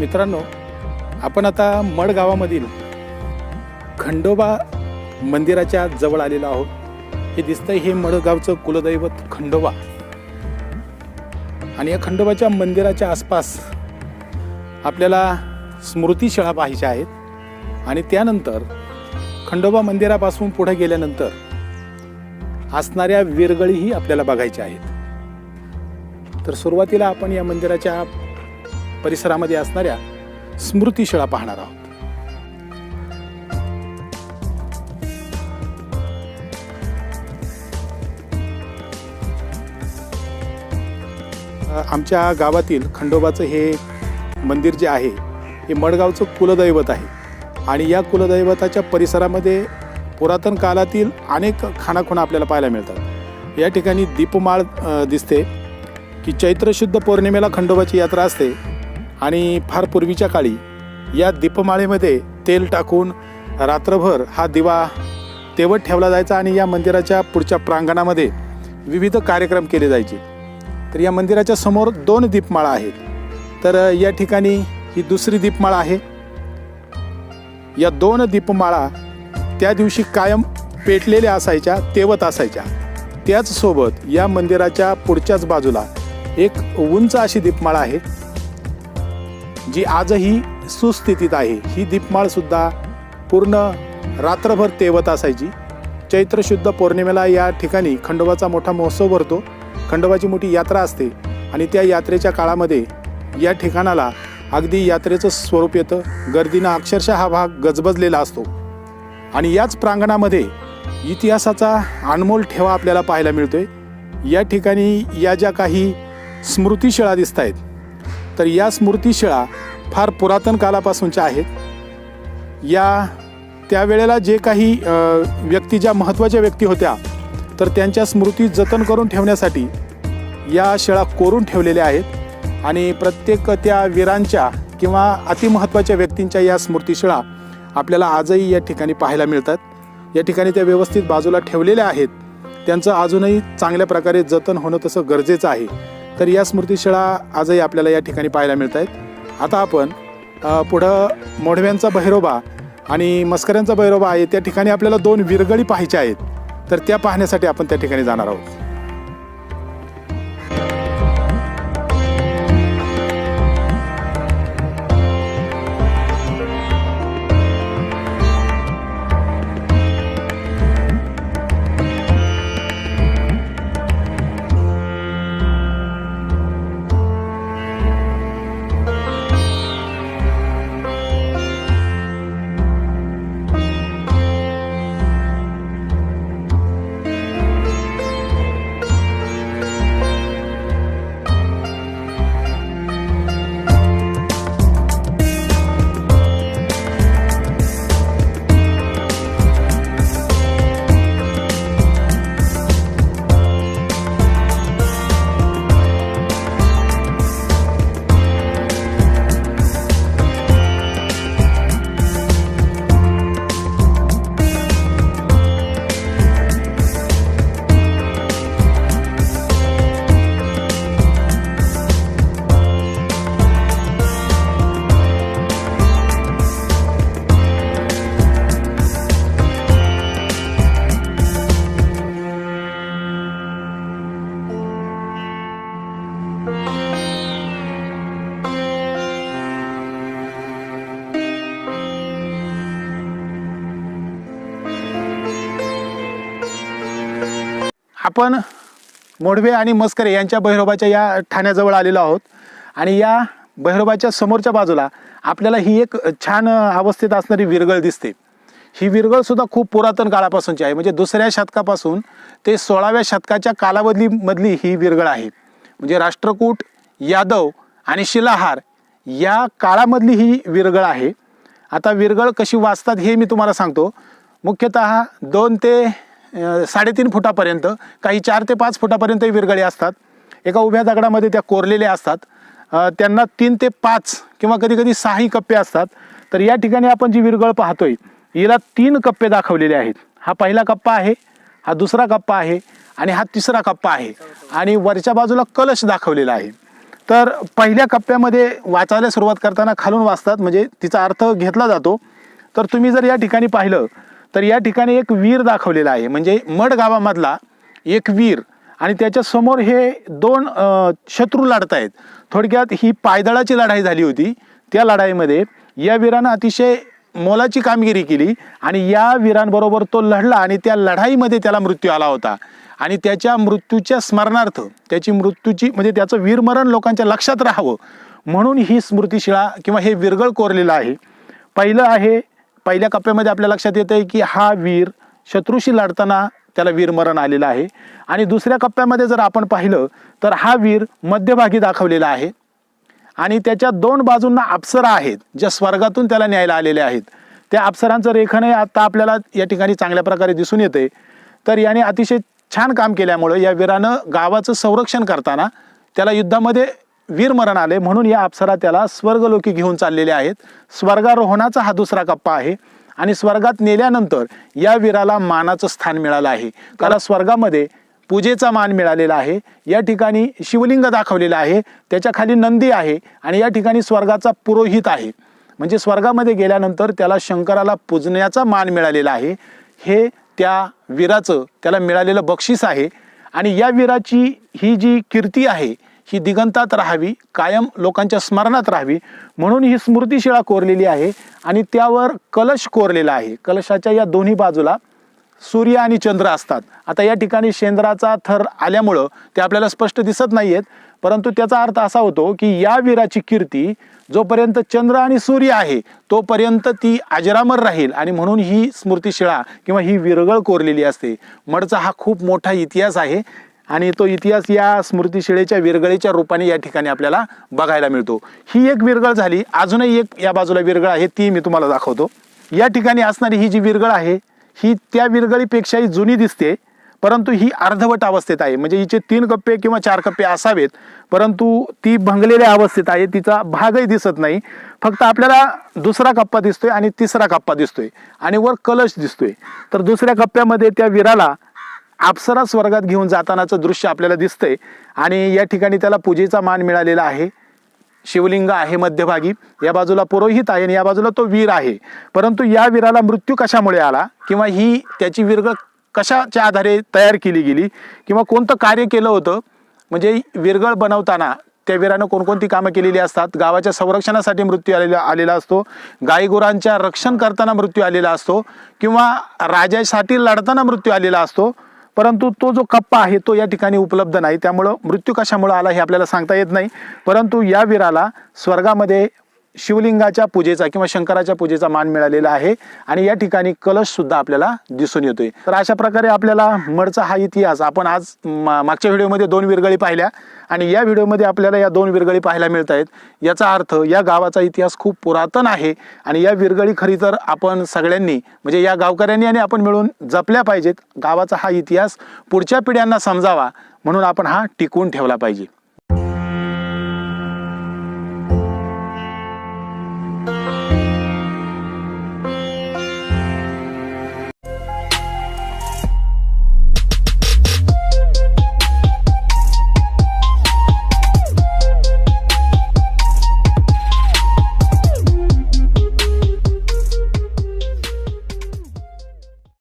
मित्रांनो आपण आता मड गावामधील खंडोबा मंदिराच्या जवळ आलेलो आहोत. हे दिसतंय हे मडगावचं कुलदैवत खंडोबा. आणि या खंडोबाच्या मंदिराच्या आसपास आपल्याला स्मृतीशाळा पाहायच्या आहेत. आणि त्यानंतर खंडोबा मंदिरापासून पुढे गेल्यानंतर असणाऱ्या विरगळीही आपल्याला बघायच्या आहेत. तर सुरुवातीला आपण या मंदिराच्या परिसरामध्ये असणाऱ्या स्मृतीशिळा पाहणार आहोत. आमच्या गावातील खंडोबाचं हे मंदिर जे आहे हे मडगावचं कुलदैवत आहे. आणि या कुलदैवताच्या परिसरामध्ये पुरातन काळातील अनेक खाणाखुणा आपल्याला पाहायला मिळतात. या ठिकाणी दीपमाळ दिसते. की चैत्र शुद्ध पौर्णिमेला खंडोबाची यात्रा असते. आणि फार पूर्वीच्या काळी या दीपमाळेमध्ये तेल टाकून रात्रभर हा दिवा तेवत ठेवला जायचा आणि या मंदिराच्या पुढच्या प्रांगणामध्ये विविध कार्यक्रम केले जायचे. तर या मंदिराच्या समोर दोन दीपमाळा आहेत. तर या ठिकाणी ही दुसरी दीपमाळा आहे. या दोन दीपमाळा त्या दिवशी कायम पेटलेल्या असायच्या तेवत असायच्या. त्याचसोबत या मंदिराच्या पुढच्याच बाजूला एक उंच अशी दीपमाळा आहे. जी आजही सुस्थितीत आहे ही दीपमाळसुद्धा पूर्ण रात्रभर तेवत असायची. चैत्र शुद्ध पौर्णिमेला या ठिकाणी खंडोबाचा मोठा महोत्सव भरतो. खंडोबाची मोठी यात्रा असते आणि त्या यात्रेच्या काळामध्ये या ठिकाणाला अगदी यात्रेचं स्वरूप येतं. गर्दीनं अक्षरशः हा भाग गजबजलेला असतो. आणि याच प्रांगणामध्ये इतिहासाचा अनमोल ठेवा आपल्याला पाहायला मिळतोय. या ठिकाणी या ज्या काही स्मृतिशिळा दिसत आहेत तर या स्मृतिशिळा फार पुरातन कालापासूनच्या आहेत. या त्यावेळेला जे काही व्यक्ती ज्या महत्त्वाच्या व्यक्ती होत्या तर त्यांच्या स्मृती जतन करून ठेवण्यासाठी या शिळा कोरून ठेवलेल्या आहेत. आणि प्रत्येक त्या वीरांच्या किंवा अतिमहत्त्वाच्या व्यक्तींच्या या स्मृतिशिळा आपल्याला आजही या ठिकाणी पाहायला मिळतात. या ठिकाणी त्या व्यवस्थित बाजूला ठेवलेल्या आहेत. त्यांचं अजूनही चांगल्या प्रकारे जतन होणं तसं गरजेचं आहे. तर या स्मृतिशिळा आजही आपल्याला या ठिकाणी पाहायला मिळत आहेत आता आपण पुढं मोढव्यांचा भैरोबा आणि मस्कऱ्यांचा भैरोबा आहे त्या ठिकाणी आपल्याला दोन विरगळी पाहायच्या आहेत. तर त्या पाहण्यासाठी आपण त्या ठिकाणी जाणार आहोत. आपण मोडवे आणि मस्करे यांच्या भैरोबाच्या या ठाण्याजवळ आलेलो आहोत. आणि या भैरोबाच्या समोरच्या बाजूला आपल्याला ही एक छान अवस्थेत असणारी विरगळ दिसते. ही विरगळसुद्धा खूप पुरातन काळापासूनची आहे. म्हणजे दुसऱ्या शतकापासून ते सोळाव्या शतकाच्या कालावधीमधली ही विरगळ आहे. म्हणजे राष्ट्रकूट यादव आणि शिलाहार या काळामधली ही विरगळ आहे. आता विरगळ कशी वाचतात हे मी तुम्हाला सांगतो. मुख्यतः दोन ते साडेतीन फुटापर्यंत काही चार ते पाच फुटापर्यंत विरगळे असतात. एका उभ्या दगडामध्ये त्या कोरलेल्या असतात. त्यांना तीन ते पाच किंवा कधी कधी सहाही कप्पे असतात. तर या ठिकाणी आपण जी विरगळ पाहतोय हिला तीन कप्पे दाखवलेले आहेत. हा पहिला कप्पा आहे हा दुसरा कप्पा आहे आणि हा तिसरा कप्पा आहे. आणि वरच्या बाजूला कलश दाखवलेला आहे. तर पहिल्या कप्प्यामध्ये वाचायला सुरुवात करताना खालून वाचतात म्हणजे तिचा अर्थ घेतला जातो. तर तुम्ही जर या ठिकाणी पाहिलं तर या ठिकाणी एक वीर दाखवलेला आहे. म्हणजे मड गावामधला एक वीर आणि त्याच्यासमोर हे दोन शत्रू लढत आहेत थोडक्यात ही पायदळाची लढाई झाली होती. त्या लढाईमध्ये या वीरानं अतिशय मोलाची कामगिरी केली आणि या वीरांबरोबर तो लढला आणि त्या लढाईमध्ये त्याला मृत्यू आला होता. आणि त्याच्या मृत्यूच्या स्मरणार्थ त्याची मृत्यूची म्हणजे त्याचं वीरमरण लोकांच्या लक्षात राहावं म्हणून ही स्मृतिशिळा किंवा हे विरगळ कोरलेलं आहे. पहिलं आहे पहिल्या कप्प्यामध्ये आपल्या लक्षात येतं आहे की हा वीर शत्रूशी लढताना त्याला वीरमरण आलेलं आहे. आणि दुसऱ्या कप्प्यामध्ये जर आपण पाहिलं तर हा वीर मध्यभागी दाखवलेला आहे. आणि त्याच्या दोन बाजूंना अप्सरा आहेत ज्या स्वर्गातून त्याला न्यायला आलेल्या आहेत. त्या अप्सरांचं रेखनही आत्ता आपल्याला या ठिकाणी चांगल्या प्रकारे दिसून येते तर याने अतिशय छान काम केल्यामुळं या वीरानं गावाचं संरक्षण करताना त्याला युद्धामध्ये वीरमरण आले म्हणून या अप्सरा त्याला स्वर्गलोकी घेऊन चाललेले आहेत. स्वर्गारोहणाचा हा दुसरा कप्पा आहे. आणि स्वर्गात नेल्यानंतर या वीराला मानाचं स्थान मिळालं आहे. त्याला स्वर्गामध्ये पूजेचा मान मिळालेला आहे. या ठिकाणी शिवलिंग दाखवलेलं आहे. त्याच्याखाली नंदी आहे आणि या ठिकाणी स्वर्गाचा पुरोहित आहे. म्हणजे स्वर्गामध्ये गेल्यानंतर त्याला शंकराला पूजण्याचा मान मिळालेला आहे. हे त्या वीराचं त्याला मिळालेलं बक्षीस आहे. आणि या वीराची ही जी कीर्ती आहे ही दिगंतात राहावी कायम लोकांच्या स्मरणात राहावी म्हणून ही स्मृतिशिळा कोरलेली आहे आणि त्यावर कलश कोरलेला आहे. कलशाच्या या दोन्ही बाजूला सूर्य आणि चंद्र असतात. आता या ठिकाणी शेंद्राचा थर आल्यामुळं ते आपल्याला स्पष्ट दिसत नाही आहेत परंतु त्याचा अर्थ असा होतो की या वीराची कीर्ती जोपर्यंत चंद्र आणि सूर्य आहे तोपर्यंत ती अजरामर राहील आणि म्हणून ही स्मृतिशिळा किंवा ही विरगळ कोरलेली असते. मडचा हा खूप मोठा इतिहास आहे. आणि तो इतिहास या स्मृतिशिळेच्या विरगळीच्या रूपाने या ठिकाणी आपल्याला बघायला मिळतो. ही एक विरगळ झाली. अजूनही एक या बाजूला विरगळ आहे ती मी तुम्हाला दाखवतो. या ठिकाणी असणारी ही जी विरगळ आहे ही त्या विरगळीपेक्षाही जुनी दिसते परंतु ही अर्धवट अवस्थेत आहे. म्हणजे हिचे तीन कप्पे किंवा चार कप्पे असावेत परंतु ती भंगलेल्या अवस्थेत आहे तिचा भागही दिसत नाही. फक्त आपल्याला दुसरा कप्पा दिसतोय आणि तिसरा कप्पा दिसतोय. आणि वर कलश दिसतोय. तर दुसऱ्या कप्प्यामध्ये त्या विराला अप्सरा स्वर्गात घेऊन जातानाचं दृश्य आपल्याला दिसतंय. आणि या ठिकाणी त्याला पूजेचा मान मिळालेला आहे. शिवलिंग आहे मध्यभागी. या बाजूला पुरोहित आहे आणि या बाजूला तो वीर आहे. परंतु या वीराला मृत्यू कशामुळे आला? किंवा ही त्याची विरगळ कशाच्या आधारे तयार केली गेली? किंवा कोणतं कार्य केलं होतं? म्हणजे विरगळ बनवताना त्या वीरानं कोणकोणती कामं केलेली असतात? गावाच्या संरक्षणासाठी मृत्यू आलेला आलेला असतो. गायीगुरांच्या रक्षण करताना मृत्यू आलेला असतो. किंवा राजासाठी लढताना मृत्यू आलेला असतो. परंतु तो जो कप्पा आहे तो या ठिकाणी उपलब्ध नाही. त्यामुळं मृत्यू कशामुळं आला हे आपल्याला सांगता येत नाही. परंतु या वीराला स्वर्गामध्ये शिवलिंगाच्या पूजेचा किंवा शंकराच्या पूजेचा मान मिळालेला आहे आणि या ठिकाणी कलश सुद्धा आपल्याला दिसून येतोय. तर अशा प्रकारे आपल्याला मडचा हा इतिहास आपण आज मागच्या व्हिडिओमध्ये दोन विरगळी पाहिल्या आणि या व्हिडिओमध्ये आपल्याला या दोन विरगळी पाहायला मिळत आहेत याचा अर्थ या गावाचा इतिहास खूप पुरातन आहे आणि या विरगळी खरी तर आपण सगळ्यांनी म्हणजे या गावकऱ्यांनी आणि आपण मिळून जपल्या पाहिजेत. गावाचा हा इतिहास पुढच्या पिढ्यांना समजावा म्हणून आपण हा टिकवून ठेवला पाहिजे.